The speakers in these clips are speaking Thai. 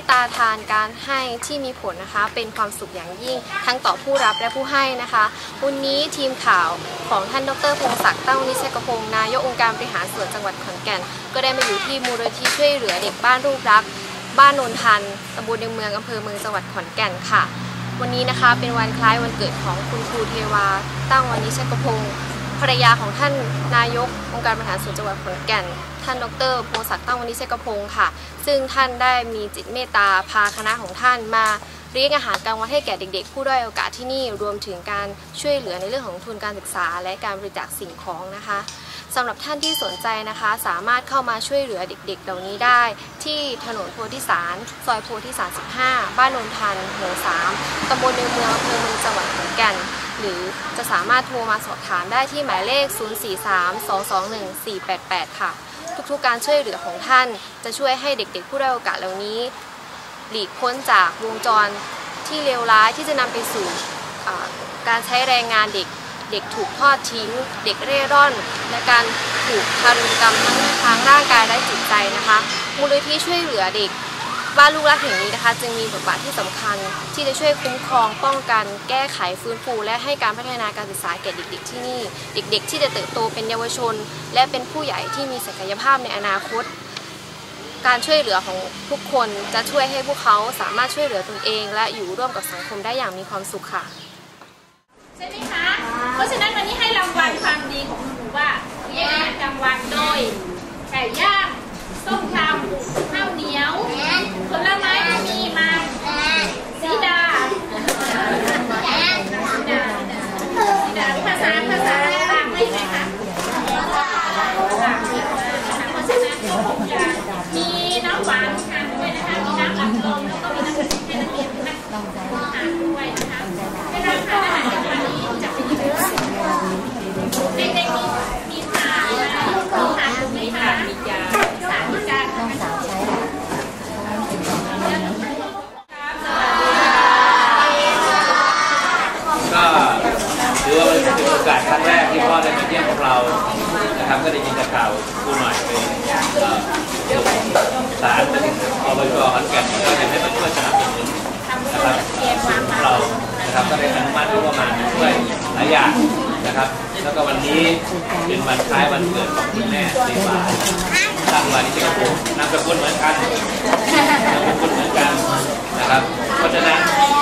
ตตาทานการให้ที่มีผลนะคะ เป็นความสุขอย่างยิ่ง ทั้งต่อผู้รับและผู้ให้นะคะ วันนี้ทีมข่าวของท่านดรพงศักดิ์ตั้งวณิชกพงศ์นายกองค์การบริหารส่วนจังหวัดขอนแก่น ก็ได้มาอยู่ที่มูลนิธิช่วยเหลือเด็กบ้านรูปรักบ้านโนนทันตำบลในเมืองอำเภอเมืองจังหวัดขอนแก่นค่ะ วันนี้นะคะเป็นวันคล้ายวันเกิดของคุณครูเทวาตั้งวณิชกพงศ์ ภรรยาของท่านนายกองค์การบริหารส่วนจังหวัดขอนแก่น ท่านดรพงศักดิ์ตั้งวณิชยกพงศ์ค่ะ ซึ่งท่านได้มีจิตเมตตาพาคณะของท่านมาเลี้ยงอาหารกลางวันให้แก่เด็ก ๆ ผู้ด้อยโอกาสที่นี่รวมถึงการช่วยเหลือในเรื่องของทุนการศึกษา และการบริจาคสิ่งของนะคะสำหรับท่านที่สนใจนะคะ สามารถเข้ามาช่วยเหลือเด็กๆ เหล่านี้ได้ ที่ถนนโพธิสาร ซอยโพธิสาร 15 บ้านนนทันหมู่3ตำบลในเมืองอำเภอเมืองจังหวัดขอนแก่น หรือจะสามารถโทรมาสอบถามได้ที่หมายเลข 043-221-488 ค่ะ ทุกๆการช่วยเหลือของท่านจะช่วยให้เด็กๆ ผู้ได้อยโอกาสเหล่านี้ หลีกพ้นจากวงจรที่เลวร้ายที่จะนำไปสู่การใช้แรงงานเด็กเด็กถูกทอดทิ้ง เด็กเร่ร่อน และการถูกทารุณกรรมทั้งทางร่างกายและจิตใจนะคะ มูลนิธิช่วยเหลือเด็ก บ้านลูกรักแห่งนี้นะคะ จึงมีบทบาทที่สำคัญที่จะช่วยคุ้มครองป้องกัน แก้ไขฟื้นฟู และให้การพัฒนาการศึกษาแก่เด็ก ๆ ที่นี่ เด็ก ๆ ที่จะเติบโตเป็นเยาวชน และเป็นผู้ใหญ่ที่มีศักยภาพในอนาคต การช่วยเหลือของทุกคนจะช่วยให้พวกเขาสามารถช่วยเหลือตนเอง และอยู่ร่วมกับสังคมได้อย่างมีความสุขค่ะใช่ไหมคะเพราะฉะนั้นวันนี้ให้รางวัลความดีของหนูว่าเลี้ยงอาหารกลางวันโดยไก่ย่างส้มตำ ผลไม้ก็มีมาสีดาสีดา ภาษา ภาษาต่างไหมไหมคะต่างนะคะเพราะฉะนั้นก็คงจะมีน้ำหวานทานด้วยนะคะ มีน้ำอัดลมแล้วก็มีน้ำกะทิให้นักเรียนทานทานด้วยนะคะเวลาทานอาหารกลางวันนี้จะเป็นยังไงบ้างเด็กๆมีมีถาดไหมมีถาดไหมคะมีจานสามจานน้องสาวใช้ ก็ถือว่าเป็นโอกาส ครั้งแรกที่พ่อได้มาเยี่ยมพวกเรานะครับก็ได้ยินจากข่าวครูหน่อยไปเอ่อสารอบจขอนแก่นก็อยากให้มาช่วยสนับสนุนนะครับพวกเรานะครับก็ได้อนุมัติงบประมาณมาช่วยหลายอย่างนะครับ แล้วก็วันนี้เป็นวันคล้ายวันเกิดของคุณแม่เดวาตั้งวันที่จะกระโปงนามสกุลเหมือนกันนะครับ เพราะฉะนั้น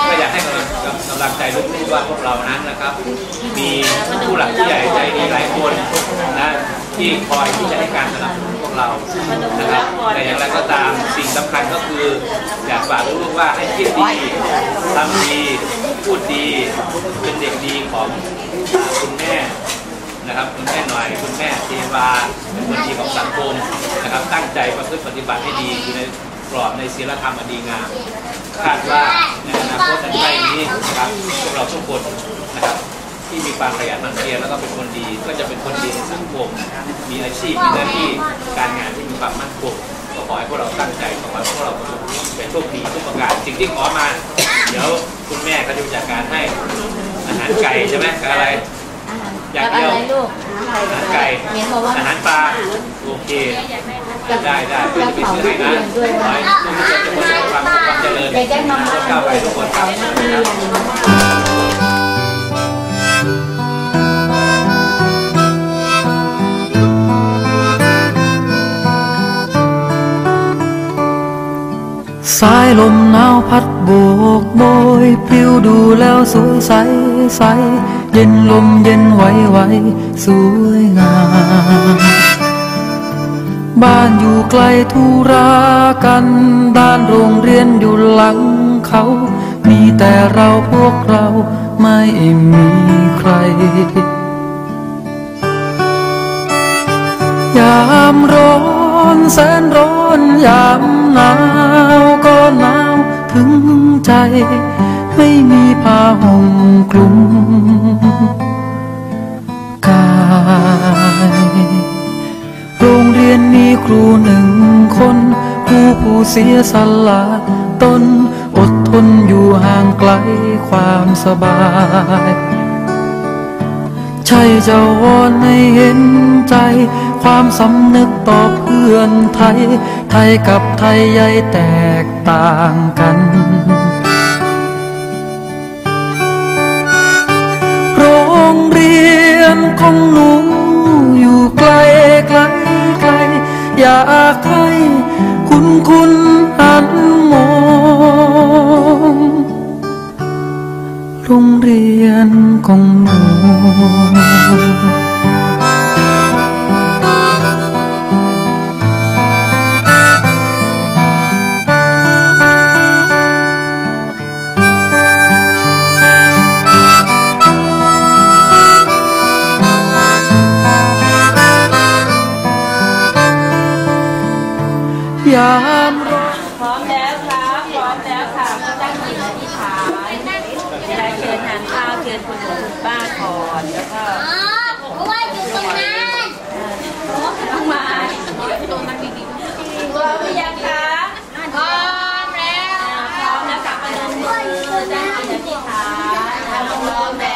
ก็อยากให้กำลังกำลังใจลูกๆ ว่าพวกเรานั้นนะครับ มีผู้หลักผู้ใหญ่ใจดีหลายคนนะที่คอยที่จะให้การสนับสนุนพวกเรานะครับแต่อย่างไรก็ตามสิ่งสำคัญก็คือ อยากฝากลูกๆว่าให้คิดดีทำดีพูดดีเป็นเด็กดีของคุณแม่นะครับคุณแม่หน่อยคุณแม่เทวาเป็นคนดีของสังคมนะครับตั้งใจประพฤติปฏิบัติให้ดีอยู่ใน กรอบในศีลธรรมอันดีงามคาดว่าในอนาคตอันใกล้นี้นะครับพวกเราทุกคนนะครับที่มีความขยันหมั่นเพียรแล้วก็เป็นคนดีก็จะเป็นคนดีในสังคมมีอาชีพมีหน้าที่การงานที่มีความมั่นคงก็ขอให้พวกเราตั้งใจขอให้พวกเราเป็นโชคดีทุกประการสิ่งที่ขอมา เดี๋ยวคุณแม่เขาจะจัดการให้อาหารไก่ใช่ไหมกับอะไรอย่างเดียวอะไรลูกอาหารไก่เมียบอกว่าอาหารปลาโอเค ได้ได้ก็จะไปซื้อให้นะขอให้ทุกคนจะประสบความสุขความเจริญเด็กได้มาวไปทุกคนครับนะครับสายลมหนาวพัดโบกโบยปลิวดูแล้วสวยใสใส เย็นลมเย็นไหวไหวสวยงาม บ้านอยู่ไกลทุรากัน ด้านโรงเรียนอยู่หลังเขา มีแต่เราพวกเราไม่มีใคร ยามร้อนแสนร้อนยามหนาวก็หนาวถึงใจ ไม่มีผ้าห่มคลุมกาย มีครูหนึ่งคน ครูผู้เสียสละตนอดทนอยู่ห่างไกลความสบาย ใช่จะวอนให้เห็นใจ ความสำนึกต่อเพื่อนไทย ไทยกับไทยใหญ่แตกต่างกันโรงเรียนของหนูอยู่ไกลไกลไกล อยากให้คุณคุณหันมองโรงเรียนของหนู ยามร้อนพร้อมแล้วครับพร้อมแล้วค่ะก็ตั้งจิตอธิษฐานเวลาเชิญทานข้าวเชิญคุณหลวงคุณป้าก่อนแล้วก็เพราะว่าอยู่ตรงนั้นน้องไม้ตรงนั้นดีๆพร้อมหรือยังคะพร้อมแล้วพร้อมแล้วค่ะประนมมือตั้งจิตอธิษฐานพร้อมแล้ว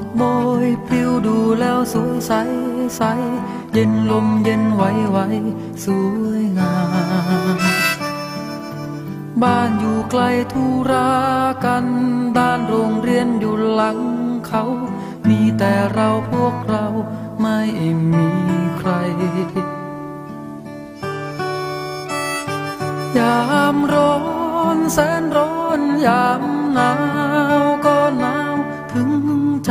กโบยปลิวดูแล้วสวยใสใส เย็นลมเย็นไหวไหวสวยงาม บ้านอยู่ไกลทุรากันด้านโรงเรียนอยู่หลังเขา มีแต่เราพวกเราไม่มีใคร ยามร้อนแสนร้อนยามหนาว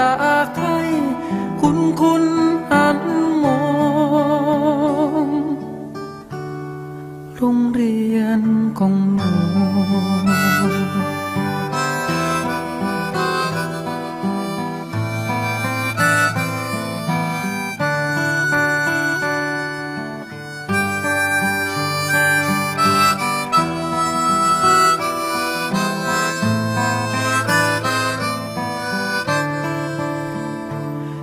อยากให้คุณคุณหันมองโรงเรียนของหนู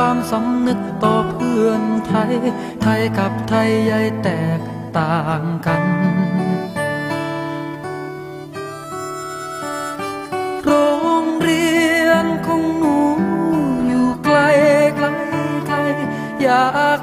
ความสำนึกต่อเพื่อนไทย ไทยกับไทยใหญ่แตกต่างกัน โรงเรียนของหนูอยู่ไกลไกลไกลอยาก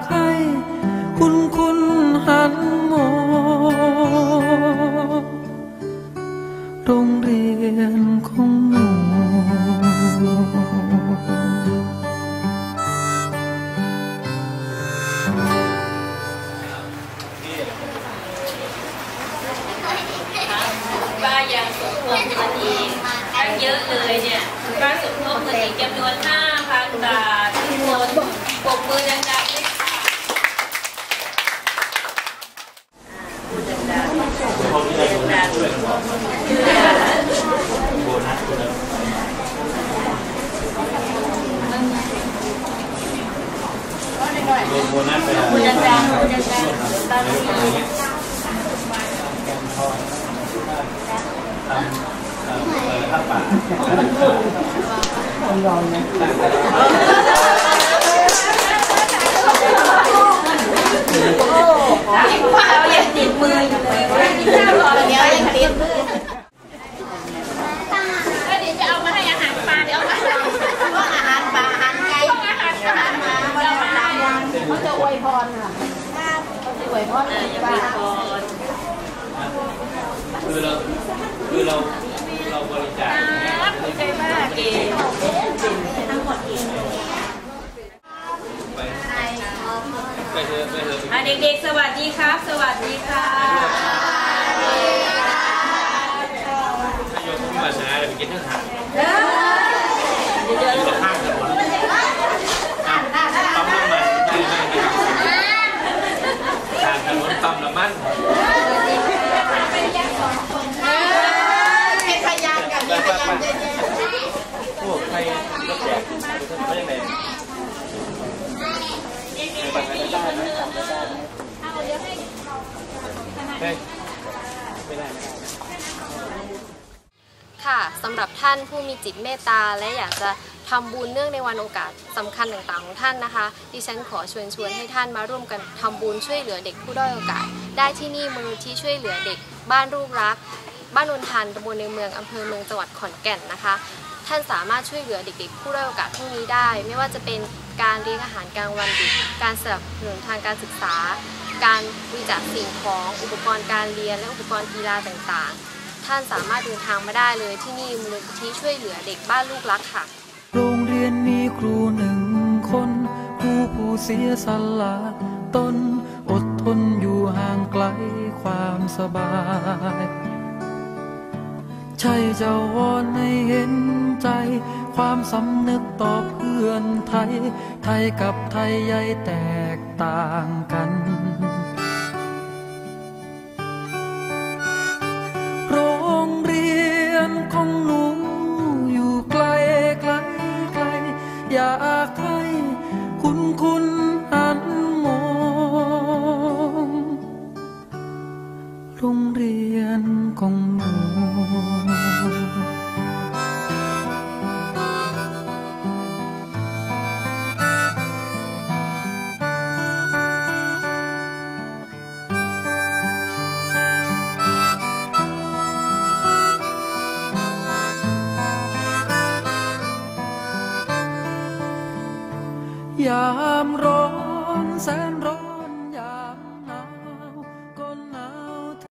แล้วเดี๋ยวจะเอามาให้อาหารปลาเดี๋ยวเอามาให้อาหารปลาอาหารไก่อาหารอาหามาเราตาเขาจะอวยพรค่ะเขาจะอวยพรปลา คือเราคือเราเราบริจาคเนี่ย ขอบใจมากเก๋ ไปไปเถอะไปเถอะ อะเด็กๆ สวัสดีครับ สวัสดีค่ะ ถ้าโยมมีวาสนาจะไปกินอาหารอยู่กับข้างถนนปั๊มน้ำมันไม่ไม่ไม่ทาง ถนนปั๊มน้ำมันเป็นพยานกันมีพยานเยอะแยะพวกใครรถแจกเขายังไงเฮ้ยไม่ได้ไม่ได้ค่ะสำหรับท่านผู้มีจิตเมตตาและอยากจะ ทำบุญเนื่องในวันโอกาสสำคัญต่างๆของท่านนะคะ ดิฉันขอชวนชวนให้ท่านมาร่วมกันทำบุญช่วยเหลือเด็กผู้ด้อยโอกาส ได้ที่นี่มูลที่ช่วยเหลือเด็ก บ้านรูปรัก บ้านนนทันตำบลในเมืองอำเภอเมืองจังหวัดขอนแก่นนะคะ ท่านสามารถช่วยเหลือเด็ก ๆ ผู้ด้อยโอกาสพวกนี้ได้ ไม่ว่าจะเป็นการเลี้ยงอาหารกลางวันเด็กการสนับสนุนทางการศึกษา การบริจาคสิ่งของอุปกรณ์การเรียนและอุปกรณ์กีฬาต่างๆ ท่านสามารถเดินทางมาได้เลยที่นี่มูลนิธิช่วยเหลือเด็กบ้านลูกรักค่ะ ยนมีครูหนึ่งคนครูผู้เสียสละตนอดทนอยู่ห่างไกลความสบาย ใช่จะวอนให้เห็นใจ ความสำนึกต่อเพื่อนไทย ไทยกับไทยใหญ่แตกต่างกันโรงเรียนของหนู อยากให้